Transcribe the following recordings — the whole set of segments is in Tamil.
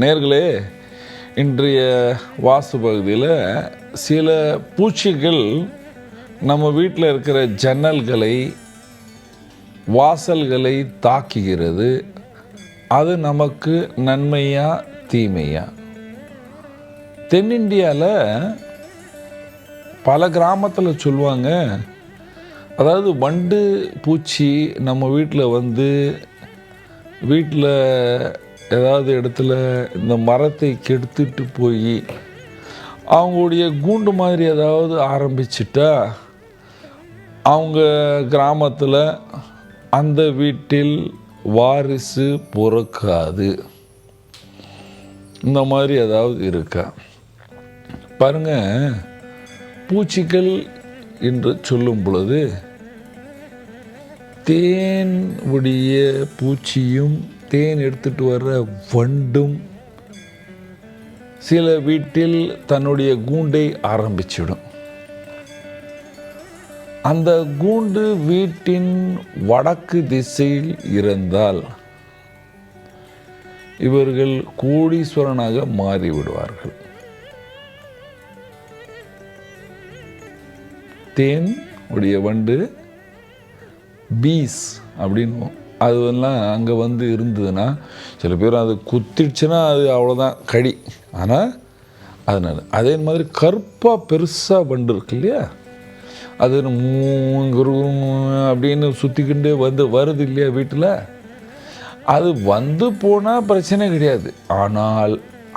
நேர்களே இன்றைய வாசு பகுதியில் சில பூச்சிகள் நம்ம வீட்டில் இருக்கிற ஜன்னல்களை வாசல்களை தாக்குகிறது. அது நமக்கு நன்மையா தீமையா? தென்னிந்தியாவில் பல கிராமத்தில் சொல்லுவாங்க அதாவது வண்டு பூச்சி நம்ம வீட்டில் வந்து வீட்டில் ஏதாவது இடத்துல இந்த மரத்தை கெடுத்துட்டு போய் அவங்களுடைய கூண்டு மாதிரி ஏதாவது ஆரம்பிச்சிட்டா அவங்க கிராமத்தில் அந்த வீட்டில் வாரிசு பிறக்காது. இந்த மாதிரி ஏதாவது இருக்கா? பாருங்க பூச்சிகள் என்று சொல்லும் பொழுது தேன் உடைய பூச்சியும் தேன் எடுத்துட்டு வர்ற வண்டும் சில வீட்டில் தன்னுடைய கூண்டை ஆரம்பிச்சிடும். அந்த கூண்டு வீட்டின் வடக்கு திசையில் இருந்தால் இவர்கள் கோடீஸ்வரனாக மாறிவிடுவார்கள். தேன் உடைய வண்டு பீஸ் அப்படின்னு அதுலாம் அங்கே வந்து இருந்ததுன்னா சில பேர் அது குத்திடுச்சுன்னா அது அவ்வளோதான் கடி. ஆனால் அதனால் அதே மாதிரி கருப்பாக பெருசாக வண்டு இருக்கு இல்லையா? அது அப்படின்னு சுற்றிக்கிண்டே வந்து வருது இல்லையா வீட்டில்? அது வந்து போனால் பிரச்சனை கிடையாது. ஆனால்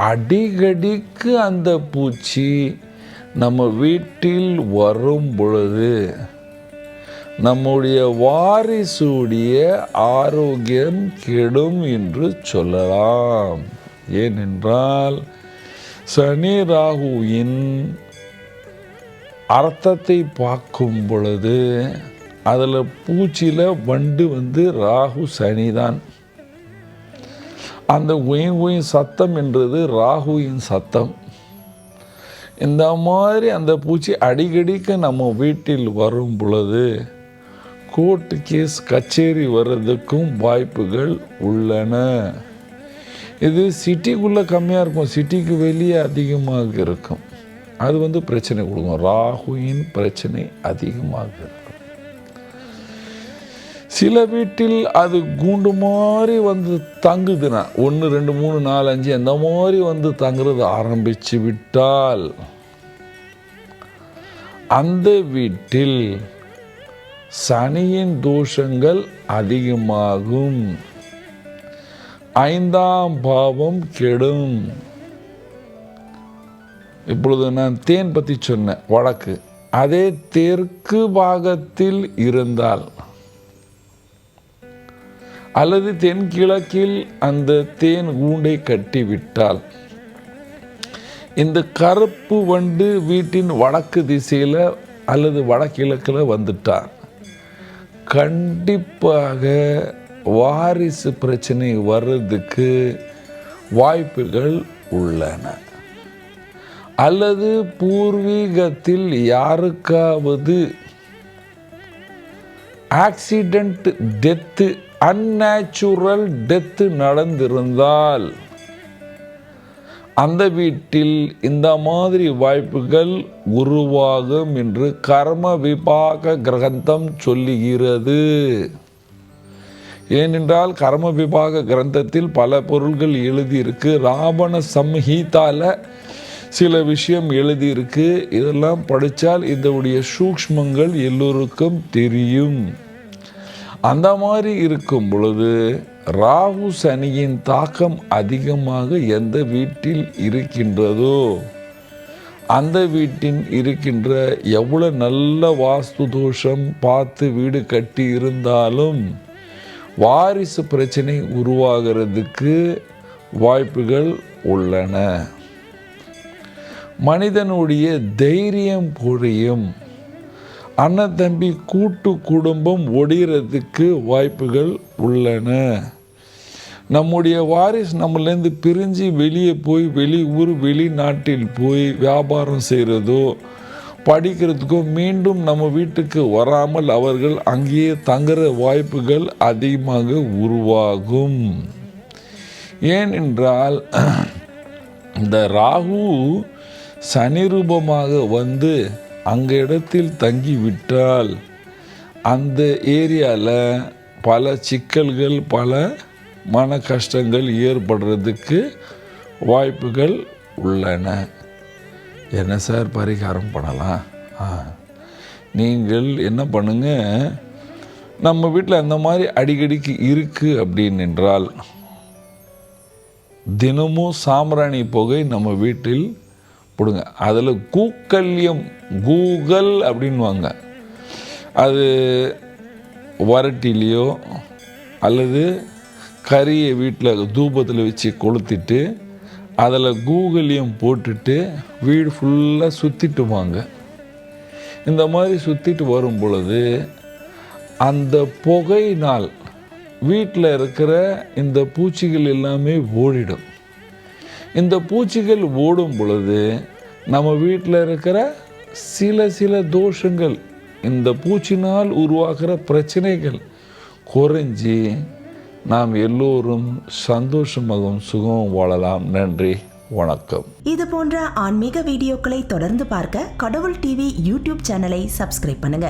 அடிக்கடிக்கு அந்த பூச்சி நம்ம வீட்டில் வரும் பொழுது நம்முடைய வாரிசுடைய ஆரோக்கியம் கெடும் என்று சொல்லலாம். ஏனென்றால் சனி ராகுவின் அர்த்தத்தை பார்க்கும் பொழுது அதில் பூச்சியில் வண்டு வந்து ராகு சனிதான். அந்த உய் உயின் சத்தம் என்றது ராகுவின் சத்தம். இந்த மாதிரி அந்த பூச்சி அடிக்கடிக்கு நம்ம வீட்டில் வரும் பொழுது கோர்ட்டு கேஸ் கச்சேரி வர்றதுக்கும் வாய்ப்புகள் உள்ளன. இது சிட்டிக்குள்ளே கம்மியாக இருக்கும். சிட்டிக்கு வெளியே அதிகமாக இருக்கும். அது வந்து பிரச்சனை கொடுக்கும். ராகுவின் பிரச்சனை அதிகமாக இருக்கும். சில வீட்டில் அது கூண்டு மாதிரி வந்து தங்குதுன்னா ஒன்று ரெண்டு மூணு நாலு அஞ்சு அந்த மாதிரி வந்து தங்குறது ஆரம்பித்து விட்டால் அந்த வீட்டில் சனியின் தோஷங்கள் அதிகமாகும். ஐந்தாம் பாவம் கெடும். இப்பொழுது நான் தேன் பற்றி சொன்னேன் வழக்கு அதே தெற்கு பாகத்தில் இருந்தால் அல்லது தென்கிழக்கில் அந்த தேன் கூண்டை கட்டிவிட்டால் இந்த கருப்பு வண்டு வீட்டின் வடக்கு திசையில் அல்லது வடகிழக்கில் வந்துட்டார் கண்டிப்பாக வாரிசு பிரச்சனை வர்றதுக்கு வாய்ப்புகள் உள்ளன. அல்லது பூர்வீகத்தில் யாருக்காவது ஆக்சிடென்ட் டெத்து அந்நேச்சுரல் டெத்து நடந்திருந்தால் அந்த வீட்டில் இந்த மாதிரி வாய்ப்புகள் உருவாகும் என்று கர்ம விபாக கிரகந்தம் சொல்லுகிறது. ஏனென்றால் கர்ம விபாக கிரந்தத்தில் பல பொருள்கள் எழுதியிருக்கு. ராவண சம்ஹீதால சில விஷயம் எழுதியிருக்கு. இதெல்லாம் படித்தால் இதனுடைய சூக்ஷ்மங்கள் எல்லோருக்கும் தெரியும். அந்த மாதிரி இருக்கும் பொழுது ராகு சனியின் தாக்கம் அதிகமாக எந்த வீட்டில் இருக்கின்றதோ அந்த வீட்டின் இருக்கின்ற எவ்வளோ நல்ல வாஸ்து தோஷம் பார்த்து வீடு கட்டி இருந்தாலும் வாரிசு பிரச்சனை உருவாகிறதுக்கு வாய்ப்புகள் உள்ளன. மனிதனுடைய தைரியம் குறையும் அண்ணன் தம்பி கூட்டு குடும்பம் ஒடிகிறதுக்கு வாய்ப்புகள் உள்ளன. நம்முடைய வாரிஸ் நம்மளேருந்து பிரிஞ்சு வெளியே போய் வெளி ஊர் வெளிநாட்டில் போய் வியாபாரம் செய்கிறதோ படிக்கிறதுக்கோ மீண்டும் நம்ம வீட்டுக்கு வராமல் அவர்கள் அங்கேயே தங்குற வாய்ப்புகள் அதிகமாக உருவாகும். ஏனென்றால் இந்த ராகு சனி ரூபமாக வந்து அங்க இடத்தில் தங்கி விட்டால் அந்த ஏரியாவில் பல சிக்கல்கள் பல மன கஷ்டங்கள் ஏற்படுறதுக்கு வாய்ப்புகள் உள்ளன. என்ன சார்? பரிகாரம் பண்ணலாம். ஆ. நீங்கள் என்ன பண்ணுங்க? நம்ம வீட்டில் அந்த மாதிரி அடிக்கடிக்கு இருக்குது அப்படின்னு என்றால் தினமும் சாம்பிராணி புகை நம்ம வீட்டில் போடுங்க. அதில் கூக்கல்யம் கூகல் அப்படின்வாங்க அது வரட்டிலேயோ அல்லது கறியை வீட்டில் தூபத்தில் வச்சு கொளுத்திட்டு அதில் கூகுளையும் போட்டுட்டு வீடு ஃபுல்லாக சுற்றிட்டு வாங்க இந்த மாதிரி சுற்றிட்டு வரும் பொழுது அந்த புகையினால் வீட்டில் இருக்கிற இந்த பூச்சிகள் எல்லாமே ஓடிடும். இந்த பூச்சிகள் ஓடும் பொழுது நம்ம வீட்டில் இருக்கிற சில சில தோஷங்கள் இந்த பூச்சினால் உருவாகிற பிரச்சனைகள் குறைஞ்சி நாம் எல்லோரும் சந்தோஷமாகவும் சுகமும் வாழலாம். நன்றி வணக்கம். இது போன்ற ஆன்மீக வீடியோக்களை தொடர்ந்து பார்க்க கடவுள் டிவி யூடியூப் சேனலை சப்ஸ்கிரைப் பண்ணுங்க.